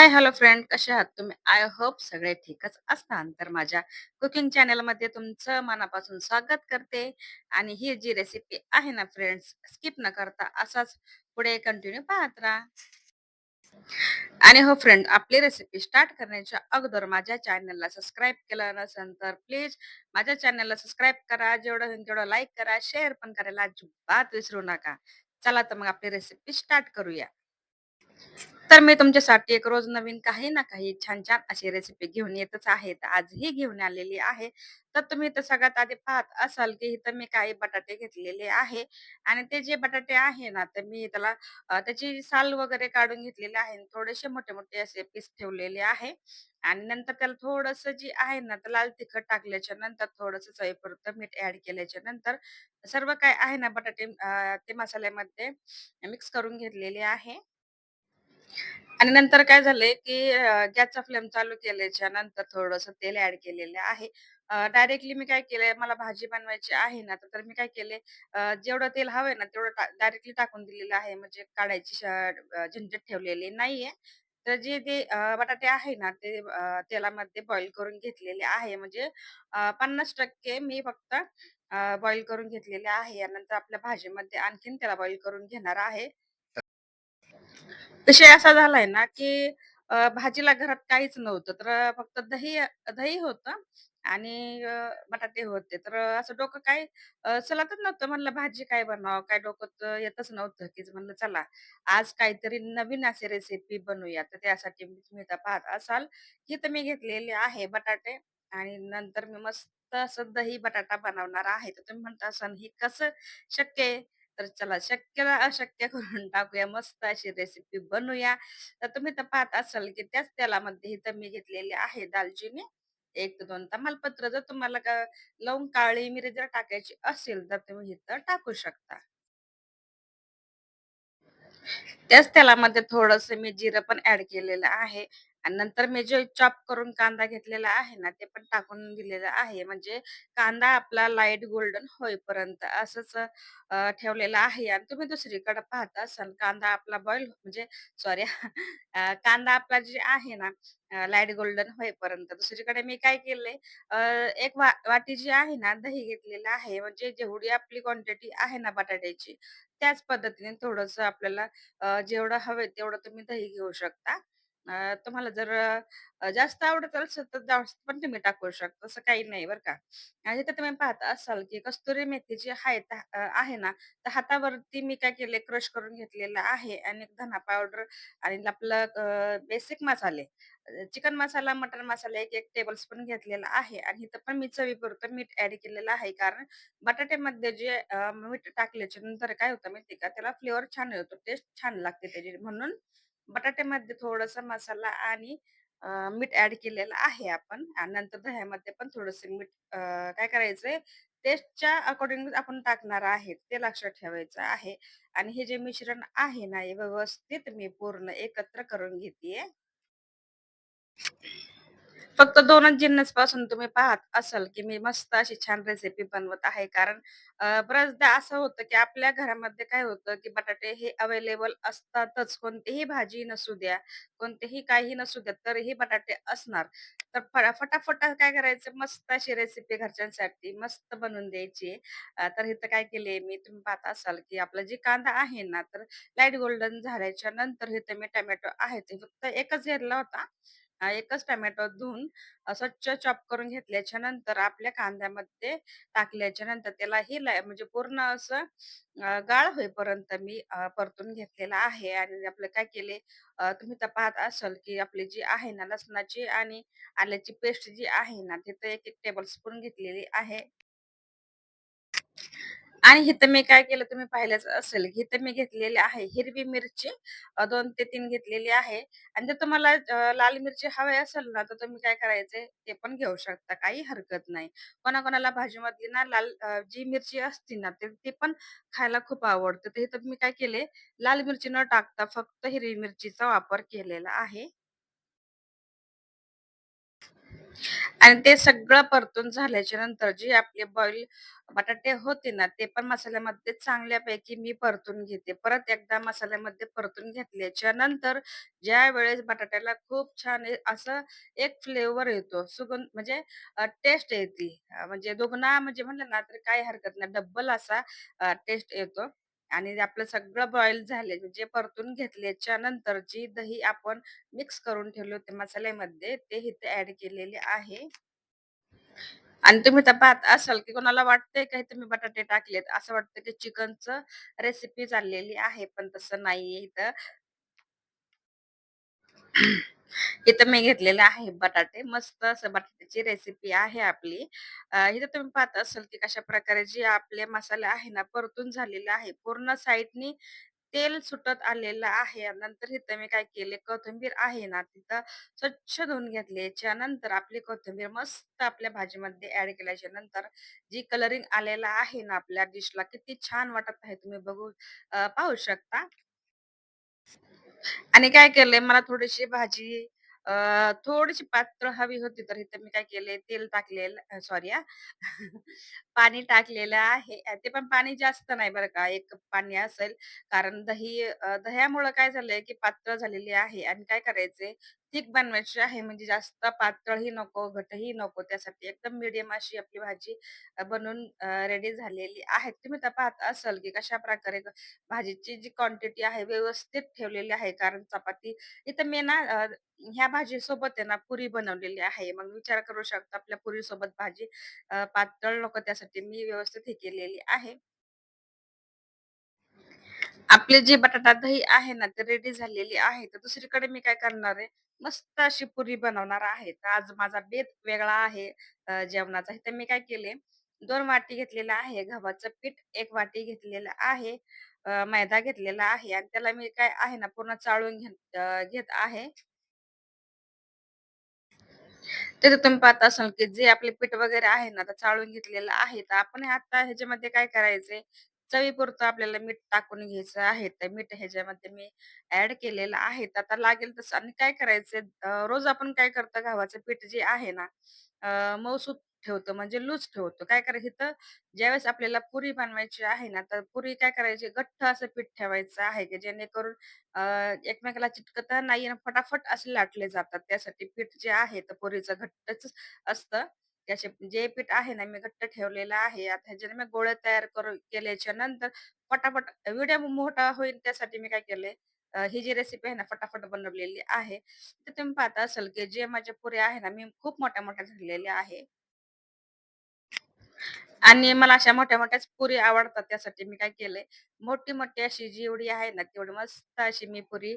हाय, hello friend कसे आहात तुम्ही? आय होप सगळे ठीकच असणार. तर माझ्या कुकिंग चॅनलमध्ये तुमचं मनापासून स्वागत करते आणि ही जी रेसिपी आहे ना फ्रेंड्स, स्किप न करता असाच पुढे कंटिन्यू पाहत राहा. आणि हो फ्रेंड, आपली रेसिपी स्टार्ट करण्याच्या अगोदर माझ्या चॅनलला सबस्क्राईब केलं नसेल तर प्लीज माझ्या चॅनलला सबस्क्राईब करा. जेवढं होईल तेवढं लाईक करा, शेअर पण करायला अजिबात विसरू नका. चला तर मग आपली रेसिपी स्टार्ट करूया. तर मी तुमच्यासाठी एक रोज नवीन काही ना काही छान-छान अशी रेसिपी घेऊन येतच आहे. तर आजही घेऊन आलेली आहे. तर तुम्ही इथं सगळ्यात आधी पाहत असाल, की इथं मी काही बटाटे घेतलेले आहे आणि ते जे बटाटे आहे ना, तर मी त्याला अ, त्याची साल वगैरे काढून घेतलेली आहे. आणि थोडेसे मोठे-मोठे असे पीस ठेवलेले आहे आणि नंतर त्याला थोडंसं जे आहे ना, तर लाल तिखट टाकल्याच्या नंतर थोडस चवीपुरतं मीठ ॲड केल्याच्यानंतर सर्व काय आहे ना बटाटे अ, ते मसाल्यामध्ये मिक्स करून घेतलेले आहे. आणि नंतर काय झालंय, की अ, गॅसचा फ्लेम चालू केल्याच्यानंतर थोडंसं तेल ऍड केलेलं आहे. अ, डायरेक्टली मी काय केलंय, मला भाजी बनवायची आहे ना, तर मी काय केले, अ, जेवढं तेल हवंय ना, तेवढं टा डायरेक्टली टाकून दिलेलं आहे. म्हणजे काढायची श अ, झंझट ठेवलेली नाहीये. तर जे ते अ, बटाटे आहे ना, ते अ, तेलामध्ये बॉईल करून घेतलेले आहे. म्हणजे अ, 50% मी फक्त बॉईल करून घेतलेले आहे. यानंतर आपल्या भाजीमध्ये आणखीन त्याला बॉईल करून घेणार आहे. विषय असा झालाय ना, की अ, भाजीला घरात काहीच नव्हतं. तर फक्त दही दही होतं आणि अ, बटाटे होते. तर असं डोकं काय अ, चलतच नव्हतं. म्हणलं भाजी काय बनवावं? काय डोकं येतच नव्हतं, की म्हणलं चला आज काहीतरी नवीन अशी रेसिपी बनवूया. तर त्यासाठी मी तुम्ही आता पाहत असाल, की तर मी घेतलेले आहे बटाटे आणि नंतर मी मस्त असं दही बटाटा बनवणार आहे. तर तुम्ही म्हणता असाल, हे कसं शक्य आहे? तर चला शक्यला अशक्य करून टाकूया. मस्त अशी रेसिपी बनवूया. तर तुम्ही तर पाहत असाल, की त्याच तेलामध्ये इथं मी घेतलेली आहे दालचिनी, एक दोन तमालपत्र. जर तुम्हाला का लवंग, काळी मिरी जर टाकायची असेल, तर तुम्ही इथं टाकू शकता. त्याच तेलामध्ये थोडस मी जिरं पण ऍड केलेलं आहे आणि नंतर मी जे चॉप करून कांदा घेतलेला आहे ना, ते पण टाकून दिलेलं आहे. म्हणजे कांदा आपला लाइट गोल्डन होईपर्यंत असंच अ, ठेवलेलं आहे आणि तुम्ही दुसरीकडे पाहत असाल कांदा आपला बॉईल म्हणजे सॉरी कांदा आपला जे आहे ना, लाइट गोल्डन होईपर्यंत. दुसरीकडे मी काय केलंय अ, एक वा वाटी जी आहे ना, दही घेतलेलं आहे. म्हणजे जेवढी आपली क्वांटिटी आहे ना बटाट्याची, त्याच पद्धतीने थोडंसं आपल्याला अ, जेवढं हवे तेवढं तुम्ही दही घेऊ शकता. अ, तुम्हाला जर अ, जास्त आवडत असेल तर जास्त पण तुम्ही टाकू शकता. तसं काही नाही बरं का. आणि इथे तुम्ही पाहत असाल की कस्तुरी मेथी जी आहे त अ, आहे ना, तर हातावरती मी काय केलंय क्रश करून घेतलेलं आहे आणि धना पावडर आणि आपलं बेसिक मसाले, चिकन मसाला, मटण मसाला 1-1 टेबलस्पून घेतलेला आहे आणि इथं पण मी चवीपुरतं मीठ ॲड केलेलं आहे. कारण बटाट्यामध्ये जे अ, मीठ टाकल्याच्या नंतर काय होतं माहिती का, त्याला फ्लेवर छान येतो, टेस्ट छान लागते त्याची. म्हणून बटाट्यामध्ये थोडासा मसाला आणि मीठ ॲड केलेलं आहे आपण आणि नंतर दह्यामध्ये पण थोडंसं मीठ काय करायचंय टेस्टच्या अकॉर्डिंग आपण टाकणार आहे, ते लक्षात ठेवायचं आहे. आणि हे जे मिश्रण आहे ना, हे व्यवस्थित मी पूर्ण एकत्र करून घेते फक्त दोनच जिन्नसपासून तुम्ही पाहत असाल, की मी मस्त अशी छान रेसिपी बनवत आहे. कारण अ, बऱ्याचदा असं होतं, की आपल्या घरामध्ये काय होतं, की बटाटे हे अवेलेबल असतातच. कोणतीही भाजी नसू द्या, कोणतेही काही नसू द्या, तरीही बटाटे असणार. तर फटा फटाफट काय करायचं, मस्त अशी रेसिपी घरच्यांसाठी मस्त बनवून द्यायची. अ, तर इथं काय केले मी, तुम्ही पाहत असाल, की आपला जे कांदा आहे ना, तर लाइट गोल्डन झाल्याच्यानंतर इथे मी टोमॅटो आहे, ते फक्त एकच घेतला होता. एकच टोमॅटो धुवून स्वच्छ चॉप करून घेतल्याच्या नंतर आपल्या कांद्यामध्ये टाकल्याच्या नंतर त्यालाही लाय म्हणजे पूर्ण असं गाळ होईपर्यंत मी परतून घेतलेला आहे आणि आपलं काय केले तुम्ही तर पाहत असाल, की आपली जी आहे ना लसणाची आणि आल्याची पेस्ट जी आहे ना, तिथं 1-1 टेबलस्पून घेतलेली आहे. आणि इथं मी काय केलं तुम्ही पाहिलंच असेल, हिथं मी घेतलेली आहे हिरवी मिरची अ, 2 ते तीन घेतलेली आहे आणि जर तुम्हाला अ, लाल मिरची हवी असेल ना, तर तुम्ही काय करायचे ते पण घेऊ शकता. काही हरकत नाही. कोणाकोणाला भाजीमधली ना लाल अ, जी मिरची असते ना, ते ती पण खायला खूप आवडते. तर इथं मी काय केले, लाल मिरची न टाकता फक्त हिरवी मिरचीचा वापर केलेला आहे. आणि ते सगळं परतून झाल्याच्यानंतर जी आपले बॉईल बटाटे होते ना, ते पण मसाल्यामध्ये चांगल्यापैकी मी परतून घेते. परत एकदा मसाल्यामध्ये परतून घेतल्याच्या नंतर ज्यावेळेस बटाट्याला खूप छान असं एक फ्लेवर येतो, सुगंध म्हणजे टेस्ट येते. म्हणजे दुगना म्हणजे म्हणलं ना, तर काही हरकत नाही. डब्बल असा टेस्ट येतो आणि आपलं सगळं बॉईल झाले जे परतून घेतल्याच्या नंतर जी दही आपण मिक्स करून ठेवले होते मसाल्यामध्ये, ते इथे ऍड केलेले आहे. आणि तुम्ही तर पाहत असाल, की कोणाला वाटतंय का तुम्ही बटाटे टाकलेत, असं वाटतं की चिकनचं रेसिपी चाललेली आहे, पण तसं नाहीये इथं. इथं मी घेतलेले आहे बटाटे. मस्त असं बटाट्याची रेसिपी आहे आपली. इथं तुम्ही पाहत असाल, की कशा प्रकारे जे आपले मसाले आहे ना, परतून झालेले आहे. पूर्ण साईडनी तेल सुटत आलेलं आहे. नंतर इथं मी काय केले, कोथिंबीर आहे ना, तिथं स्वच्छ धुवून घेतल्याच्या नंतर आपली कोथिंबीर मस्त आपल्या भाजीमध्ये ऍड केल्याच्यानंतर जी कलरिंग आलेला आहे ना आपल्या डिशला, किती छान वाटत आहे तुम्ही बघू पाहू शकता. आणि काय केलंय मला थोडीशी भाजी अ, थोडीशी पात्र हवी होती, तर इथे मी काय केलंय तेल टाकलेलं सॉरी पाणी टाकलेलं आहे. अ, ते पण पाणी जास्त नाही बरं का, एक कप पाणी असेल. कारण दही अ, दह्यामुळं काय झालंय, की पातळ झालेली आहे आणि काय करायचंय थिक बनवायची आहे. म्हणजे जास्त पातळही नको, घटही नको. त्यासाठी एकदम मीडियम अशी आपली भाजी अ, बनवून रेडी झालेली आहे. तुम्ही तर पाहत असाल, की कशा प्रकारे भाजीची जी क्वांटिटी आहे व्यवस्थित ठेवलेली आहे. कारण चपाती इथं मी ना अ, ह्या भाजीसोबत आहे ना पुरी बनवलेली आहे. मग विचार करू शकता आपल्या पुरीसोबत भाजी अ, पातळ नको त्यासाठी मी व्यवस्थित हे केलेली आहे. आपले जे बटाटा दही आहे ना, ते रेडी झालेली आहे. तर दुसरीकडे मी काय करणार आहे, मस्त अशी पुरी बनवणार आहे. तर आज माझा बेत वेगळा आहे अ, जेवणाचा. तर मी काय केले, दोन वाटी घेतलेलं आहे गव्हाचं पीठ, एक वाटी घेतलेलं आहे अ, मैदा घेतलेला आहे आणि त्याला मी काय आहे ना, पूर्ण चाळून घेत अ, घेत आहे. तर तुम्ही पाहत असाल, की जे आपले पीठ वगैरे आहे ना, तर चाळून घेतलेलं आहे. तर आपण हे आता ह्याच्यामध्ये काय करायचंय, चवीपुरतं आपल्याला मीठ टाकून घ्यायचं आहे. तर मीठ ह्याच्यामध्ये मी ऍड केलेलं आहे. तर आता लागेल तसं आणि काय करायचं रोज आपण काय करतो गव्हाचं पीठ जे आहे ना, अ, मऊसूत ठेवतो म्हणजे लूज ठेवतो. काय करायचं इथं ज्यावेळेस आपल्याला पुरी बनवायची आहे ना, तर पुरी काय करायची घट्ट असं पीठ ठेवायचं आहे, की जेणेकरून अ, एकमेकाला चिटकत नाही आणि फटाफट असे लाटले जातात. त्यासाठी पीठ जे आहे तर पुरीचं घट्टच असतं. त्याचे जे पीठ आहे ना, मी घट्ट ठेवलेलं आहे. आता ह्याच्याने मी गोळे तयार करून केल्याच्यानंतर पटापट व्हिडिओ मोठा होईल त्यासाठी मी काय केलंय, ही जी रेसिपी आहे ना, फटाफट बनवलेली आहे. तर तुम्ही पाहता असाल, की जे माझे पुऱ्या आहे ना, मी खूप मोठ्या-मोठ्या झालेल्या आहे. आणि मला अशा मोठ्या-मोठ्याच पुरी आवडतात. त्यासाठी मी काय केलंय, मोठी-मोठी अशी जेवढी आहे ना, तेवढी मस्त अशी मी पुरी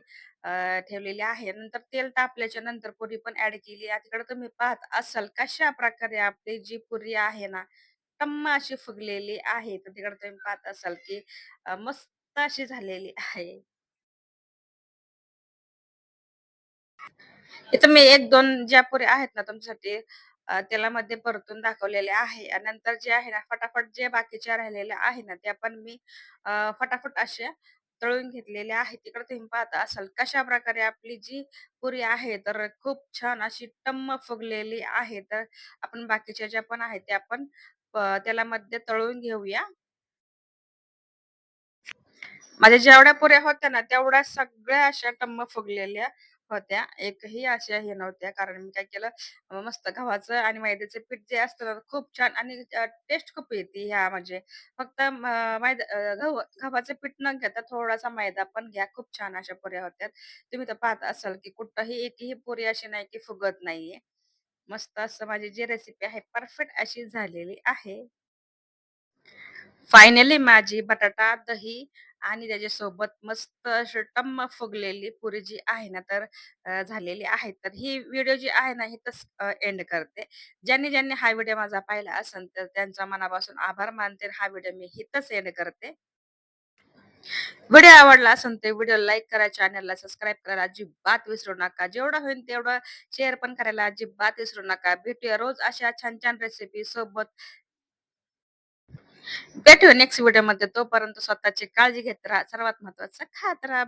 ठेवलेली आहे. नंतर तेल तापल्याच्या नंतर पुरी पण ऍड केली. तिकडे तुम्ही पाहत असाल कशा प्रकारे आपली जी पुरी आहे ना, टम्म अशी फुगलेली आहे. तर तिकडे तुम्ही पाहत असाल, की मस्त अशी झालेली आहे. इथं मी 1-2 ज्या पुऱ्या आहेत ना तुमच्यासाठी अ, मध्ये परतून दाखवलेले आहे आणि नंतर जे आहे ना फटाफट जे बाकीच्या राहिलेल्या आहे ना, त्या पण मी अ, फटाफट अशा तळून घेतलेल्या आहेत. तिकडे तुम्ही पाहत असाल कशाप्रकारे आपली जी पुरी आहे, तर खूप छान अशी टम्म फुगलेली आहे. तर आपण बाकीच्या ज्या पण आहेत, त्या पण त्याला मध्ये तळून घेऊया. माझ्या जेवढ्या पुऱ्या होत्या ना, तेवढ्या सगळ्या अशा टम्म फुगलेल्या होत्या. एकही अशा हे नव्हत्या. कारण मी काय केलं, अ, मस्त गव्हाचं आणि मैद्याचं पीठ जे असतं ना, खूप छान आणि टेस्ट खूप येते ह्या म्हणजे फक्त म मैदा अ, गव्ह गव्हाचं पीठ न घेता थोडासा मैदा पण घ्या. खूप छान अशा पुऱ्या होत्या. तुम्ही तर पाहत असाल, की कुठंही एकही पुरी अशी नाही, की फुगत नाहीये. मस्त असं माझी जी रेसिपी आहे, परफेक्ट अशी झालेली आहे. फायनली माझी बटाटा, दही आणि त्याच्यासोबत मस्त अशी टम्म फुगलेली पुरी जी आहे ना, तर अ, झालेली आहे. तर ही व्हिडिओ जी आहे ना, इथंच अ, एंड करते. ज्यांनी, ज्यांनी हा व्हिडिओ माझा पाहिला असेल, तर त्यांचा मनापासून आभार मानते. हा व्हिडिओ मी इथंच एंड करते. व्हिडिओ आवडला असेल तर व्हिडिओ लाईक करा, चॅनलला सबस्क्राईब करायला अजिबात विसरू नका. जेवढं होईल तेवढं शेअर पण करायला अजिबात विसरू नका. भेटूया रोज अशा छान-छान रेसिपी सोबत. भेटूया नेक्स्ट व्हिडिओमध्ये. तोपर्यंत स्वतःची काळजी घेत राहा. सर्वात महत्त्वाचं खात राहा.